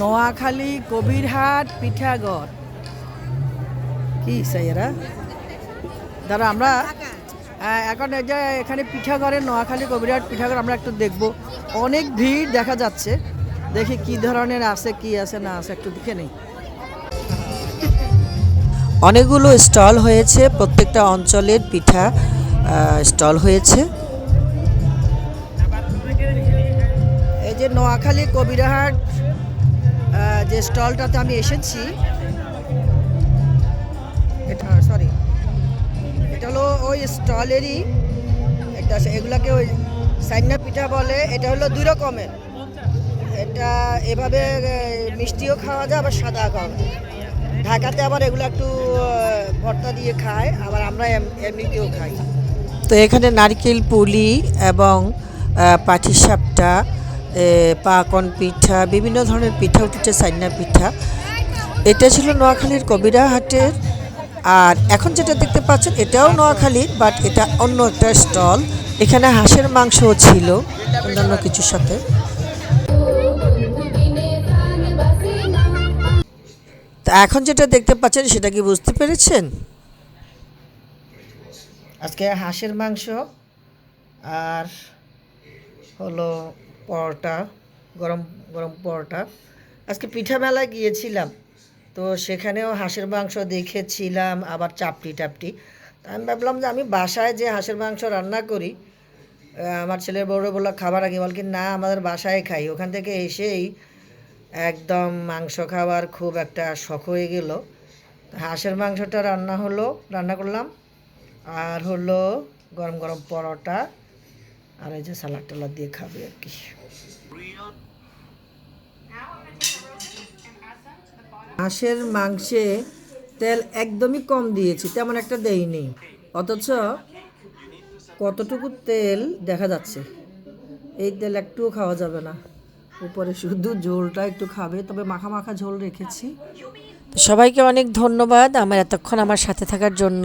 নোয়াখালী, কবিরহাট, পিঠাগড়। কি সাইয়েরা? দাঁড়া, আমরা এখন যে এখানে পিঠাগড়ের নোয়াখালী, কবিরহাট, পিঠাগড় আমরা একটু দেখব। অনেক ভিড় দেখা যাচ্ছে। দেখি কি ধরনের আছে, কি আছে, না আছে, একটু দেখে নেই। অনেকগুলো স্টল হয়েছে, প্রত্যেকটা অঞ্চলের পিঠা স্টল হয়েছে। এই যে নোয়াখালী, কবিরহাট যে স্টলটাতে আমি এসেছি, এটা সরি এটা হলো ওই স্টলেরই আছে এগুলাকে ওই সাইনা পিঠা বলে, এটা হলো দুই রকমের। এটা এভাবে মিষ্টিও খাওয়া যায়, আবার সাদা খাওয়া যায়। ঢাকাতে আবার এগুলো একটু ভর্তা দিয়ে খায়, আবার আমরা এম- এমনিতেও খাই। তো এখানে নারকেল পুলি এবং পাটিসাপটা পাকন পিঠা, বিভিন্ন ধরনের পিঠা উঠেছে, সাইনা পিঠা। এটা ছিল নোয়াখালীর কবিরা হাটের। আর এখন যেটা দেখতে পাচ্ছেন, এটাও নোয়াখালীর বাট এটা অন্য একটা স্টল। এখানে হাঁসের মাংসও ছিল, অন্যান্য কিছুর সাথে। তা এখন যেটা দেখতে পাচ্ছেন, সেটা কি বুঝতে পেরেছেন? আজকে হাঁসের মাংস, আর হলো পরোটা, গরম গরম পরোটা। আজকে পিঠা মেলায় গিয়েছিলাম, তো সেখানেও হাঁসের মাংস দেখেছিলাম, আবার চাপটি টাপটি। আমি ভাবলাম যে আমি বাসায় যে হাঁসের মাংস রান্না করি আমার ছেলের বড় বলল খাবার আগে বল। কি না, আমাদের বাসায় খাই। ওখান থেকে এসেই একদম মাংস খাবার খুব একটা শখ হয়ে গেল। হাঁসের মাংসটা রান্না হলো, রান্না করলাম। আর হলো গরম গরম পরোটা। আর এই যে সালাদ টালাদ দিয়ে খাবে আর কি। হাঁসের মাংসে তেল একদমই কম দিয়েছি তেমন একটা দেইনি। অথচ কতটুকু তেল দেখা যাচ্ছে এই তেল একটুও খাওয়া যাবে না। উপরে শুধু ঝোলটা একটু খাবে তবে মাখা মাখা ঝোল রেখেছি। সবাইকে অনেক ধন্যবাদ আমার এতক্ষণ আমার সাথে থাকার জন্য।